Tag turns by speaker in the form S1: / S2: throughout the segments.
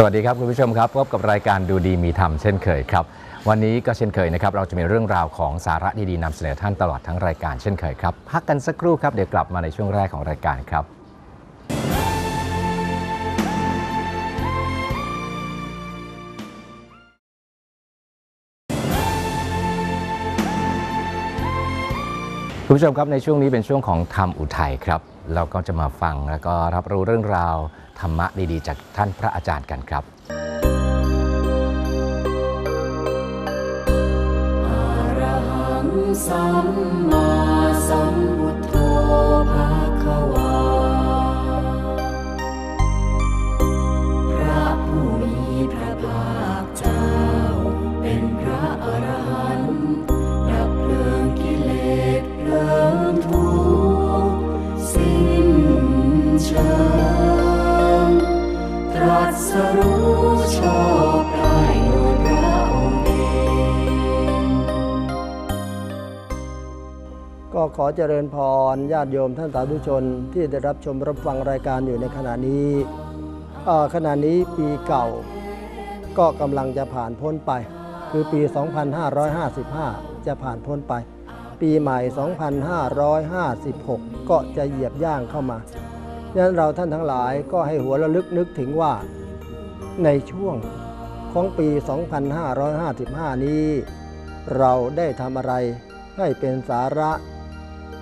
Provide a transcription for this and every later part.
S1: สวัสดีครับคุณผู้ชมครับพบกับรายการดูดีมีธรรมเช่นเคยครับ วันนี้ก็เช่นเคยนะครับ เราจะมีเรื่องราวของสาระดีๆนำเสนอท่านตลอดทั้งรายการเช่นเคยครับ พักกันสักครู่ครับ เดี๋ยวกลับมาในช่วงแรกของรายการครับ คุณผู้ชมครับในช่วงนี้เป็นช่วงของธรรมอุทัยครับ เราก็จะมาฟังแล้วก็รับรู้เรื่องราวธรรมะดีๆ จากท่านพระอาจารย์กันครับ
S2: รหังสัมมาสัมพุทโธภะคะวา ขอเจ
S3: ริญพรญาติโยมท่านสาธุชนที่ได้รับชมรับฟังรายการอยู่ในขณะนี้ขณะนี้ปีเก่าก็กำลังจะผ่านพ้นไป คือปี 2555 จะผ่านพ้นไป ปีใหม่ 2556 ก็จะเหยียบย่างเข้ามาดังนั้นเราท่านทั้งหลายก็ให้หัวระลึกนึกถึงว่า ในช่วงของปี 2555 นี้ เราได้ทำอะไรให้เป็นสาระ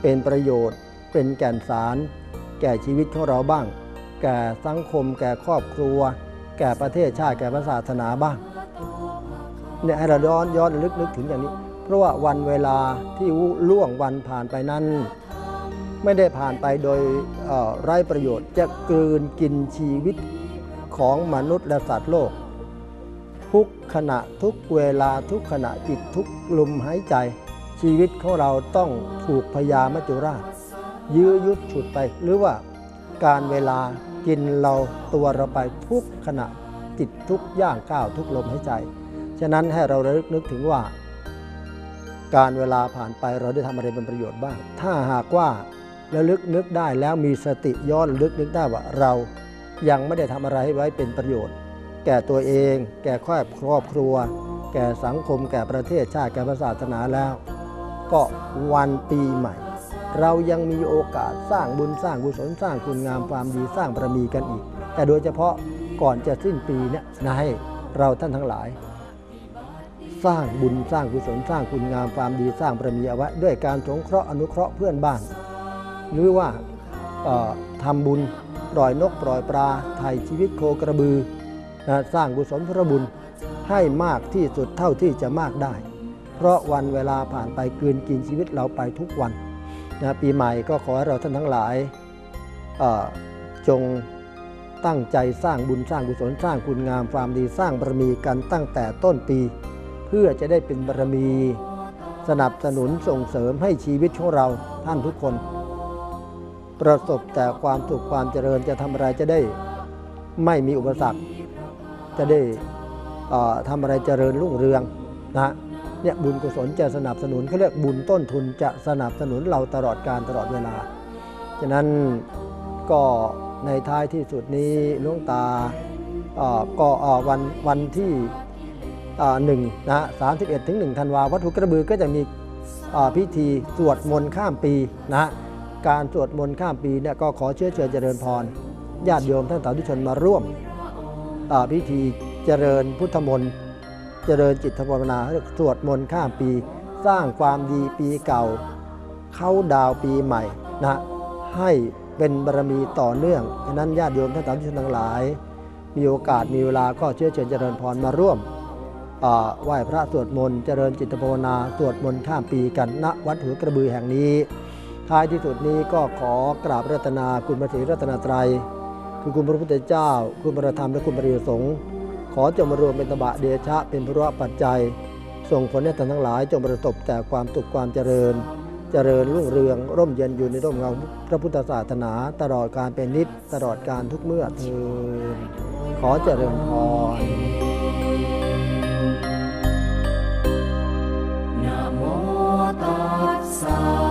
S3: เป็นประโยชน์ เป็นแก่นสาร แก่ชีวิตของเราบ้าง แก่สังคม แก่ครอบครัว แก่ประเทศชาติ แก่พระศาสนาบ้างเนี่ยให้เราย้อนย้อนลึกนึกถึงอย่างนี้ เพราะว่าวันเวลาที่ล่วงวันผ่านไปนั้น ไม่ได้ผ่านไปโดยไร้ประโยชน์จะกลืนกินชีวิตของมนุษย์และสัตว์โลก ทุกขณะทุกเวลาทุกขณะจิตทุกลมหายใจ ชีวิตของเราต้องถูกพยามัจจุราช ยื้อยุดฉุดไป หรือว่าการเวลากินเราตัวเราไปทุกขณะจิตทุกย่างก้าวทุกลมหายใจ ฉะนั้นให้เราระลึกนึกถึงว่า การเวลาผ่านไปเราได้ทำอะไรเป็นประโยชน์บ้าง ถ้าหากว่าระลึกนึกได้แล้วมีสติย้อนระลึกนึกได้ว่าเรายังไม่ได้ทำอะไรให้ไว้เป็นประโยชน์ แก่ตัวเอง แก่ครอบครัว แก่สังคม แก่ประเทศชาติแก่ศาสนาแล้ว ก็วันปีใหม่ เรายังมีโอกาสสร้างบุญสร้างกุศลสร้างคุณงามความดีสร้างบารมีกันอีก แต่โดยเฉพาะก่อนจะสิ้นปีเนี่ยนะให้เราท่านทั้งหลาย สร้างบุญสร้างกุศลสร้างคุณงามความดีสร้างบารมีเอาไว้ด้วยการสงเคราะห์อนุเคราะห์เพื่อนบ้าน หรือว่าเอ่อทำบุญปล่อยนกปล่อยปลาไถ่ชีวิตโคกระบือนะสร้างกุศลพระบุญให้มากที่สุดเท่าที่จะมากได้ เพราะวันเวลาผ่านไปกืนกินชีวิตเราไปทุกวันนะปีใหม่ก็ขอให้เราท่านทั้งหลายจงตั้งใจสร้างบุญสร้างกุศลสร้างคุณงามความดีสร้างบารมีกันตั้งแต่ต้นปี เพื่อจะได้เป็นบารมี สนับสนุนส่งเสริมให้ชีวิตของเราท่านทุกคน ประสบแต่ความสุขความเจริญจะทำอะไรจะได้ไม่มีอุปสรรค จะได้ทำอะไรเจริญรุ่งเรืองนะ เนี่ยบุญกุศลจะสนับสนุนเขาเรียกบุญต้นทุนจะสนับสนุนเราตลอดการตลอดเวลา ฉะนั้นก็ในท้ายที่สุดนี้หลวงตาก็วันวันที่หนึ่งนะสามสิบเอ็ดถึงหนึ่งธันวาวัดหุกระบือก็จะมีพิธีสวดมนต์ข้ามปีนะการสวดมนต์ข้ามปีเนี่ยก็ขอเชื้อเชิญเจริญพรญาติโยมท่านสาธุชนมาร่วมพิธีเจริญพุทธมนต์ เจริญจิตภาวนาสวดมนต์ข้ามปี สร้างความดีปีเก่า เข้าดาวปีใหม่นะให้เป็นบารมีต่อเนื่องฉะนั้นญาติโยมท่านสาธุชนทั้งหลาย มีโอกาสมีเวลาก็เชื้อเชิญเจริญพรมาร่วมไหว้พระสวดมนต์เจริญจิตภาวนาสวดมนต์ข้ามปีกันณวัดหัวกระบือแห่งนี้ ท้ายที่สุดนี้ก็ขอกราบรัตนาคุณพระศรีรัตนตรัยคือคุณพระพุทธเจ้า คุณพระธรรมและคุณพระสงฆ์ ขอจงมารวมเป็นตบะเดชะเป็นพระปัจจัย ส่งผลให้ท่านทั้งหลายจงประสบแต่ความสุขความเจริญ เจริญรุ่งเรือง ร่มเย็นอยู่ในร่มเงาพระพุทธศาสนา ตลอดการเป็นนิจตลอดการทุกเมื่อเทินขอเจริญพร
S2: นะโมตัสสะ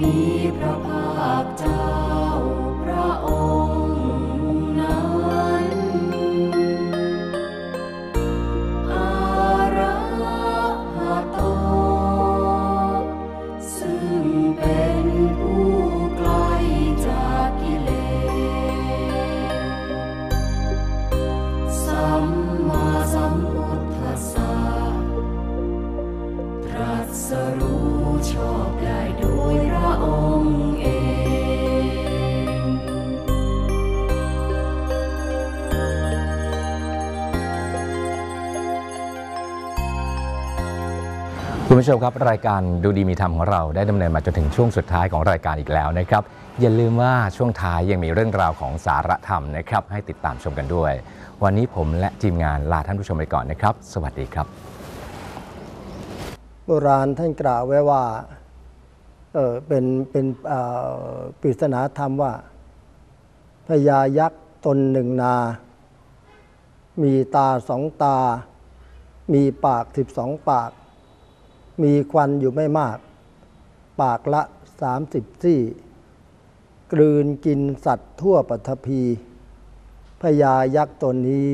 S2: มีพระภาคเจ้าพระองค์นั้นอะระหะโต ซึ่งเป็นผู้ไกลจากกิเลส สัมมาสัมพุทธัสสะตรัสรู้ชอบได้โคุ
S1: ณผู้ชมครับ รายการดูดีมีธรรมของเราได้ดำเนินมาจนถึงช่วงสุดท้ายของรายการอีกแล้วนะครับ อย่าลืมว่าช่วงท้ายยังมีเรื่องราวของสารธรรมนะครับให้ติดตามชมกันด้วย วันนี้ผมและทีมงานลาท่านผู้ชมไปก่อนนะครับ สวัสดีครับ
S3: โบราณท่านกล่าวไว้ว่าเออเป็นเป็นเอ่อปริศนาธรรมว่าพญายักษ์ตนหนึ่งนา มีตาสองตา มีปากสิบสองปาก มีควันอยู่ไม่มาก ปากละสามสิบซี่ กลืนกินสัตว์ทั่วปฐพี พญายักษ์ตนนี้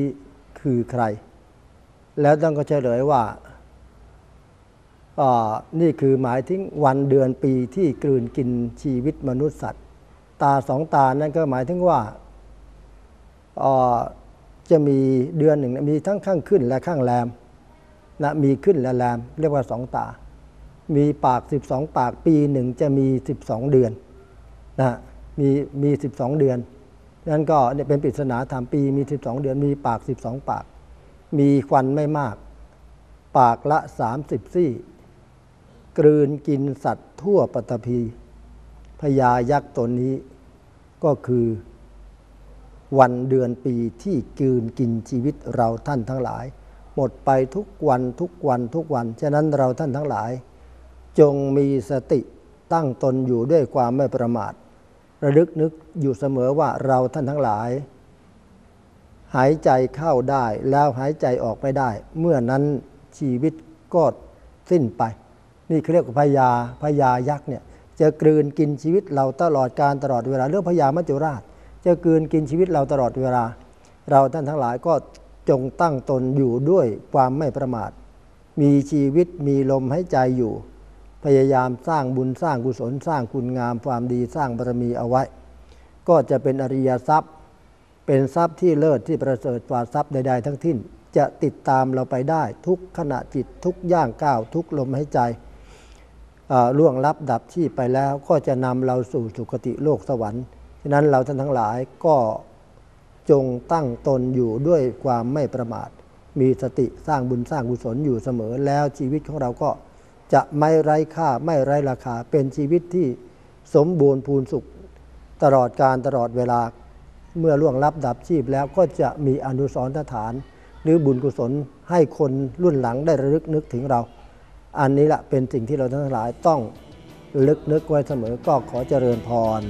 S3: คือใคร แล้วต้องก็เฉลยว่าอ่านี่คือหมายถึงวันเดือนปีที่กลืนกินชีวิตมนุษย์สัตว์ ตาสองตานั่นก็หมายถึงว่าอ่าจะมีเดือนหนึ่งมีทั้งข้างขึ้นและข้างแรม นะมีขึ้นและแรมเรียกว่าสองตา มีปาก 12 ปากปีหนึ่งจะมี 12 เดือนนะมีมี12 เดือนนั่นก็เนี่ยเป็นปริศนาธรรมปีมี 12 เดือน มีปาก 12 ปาก มีควันไม่มาก ปากละ 30 ซี่ กลืนกินสัตว์ทั่วปฐพีพญายักษ์ตนนี้ก็คือ วันเดือนปีที่กลืนกินชีวิตเราท่านทั้งหลาย หมดไปทุกวันทุกวันทุกวัน ฉะนั้นเราท่านทั้งหลาย จงมีสติตั้งตนอยู่ด้วยความไม่ประมาท ระลึกนึกอยู่เสมอว่าเราท่านทั้งหลาย หายใจเข้าได้แล้วหายใจออกไม่ได้ เมื่อนั้นชีวิตก็สิ้นไป นี่เขาเรียกว่าพญาพญายักษ์เนี่ยจะกลืนกินชีวิตเราตลอดการตลอดเวลาเรื่องพญามัจจุราช จะกลืนกินชีวิตเราตลอดเวลา เราท่านทั้งหลายก็ จงตั้งตนอยู่ด้วยความไม่ประมาท มีชีวิตมีลมหายใจอยู่ พยายามสร้างบุญสร้างกุศลสร้างคุณงามความดีสร้างบารมีเอาไว้ ก็จะเป็นอริยทรัพย์ เป็นทรัพย์ที่เลิศที่ประเสริฐกว่าทรัพย์ใด ๆ ทั้งสิ้นจะติดตามเราไปได้ทุกขณะจิตทุกย่างก้าวทุกลมหายใจล่วงลับดับชีพไปแล้วก็จะนำเราสู่สุคติโลกสวรรค์ฉะนั้นเราท่านทั้งหลายก็ จงตั้งตนอยู่ด้วยความไม่ประมาท มีสติสร้างบุญสร้างกุศลอยู่เสมอ แล้วชีวิตของเราก็จะไม่ไร้ค่าไม่ไร้ราคา เป็นชีวิตที่สมบูรณ์พูนสุข ตลอดการตลอดเวลาเมื่อล่วงลับดับชีพแล้วก็จะมีอนุสรณ์ฐาน หรือบุญกุศลให้คนรุ่นหลังได้ระลึกนึกถึงเรา อันนี้แหละเป็นสิ่งที่เราทั้งหลายต้องระลึกนึกไว้เสมอก็ขอเจริญพร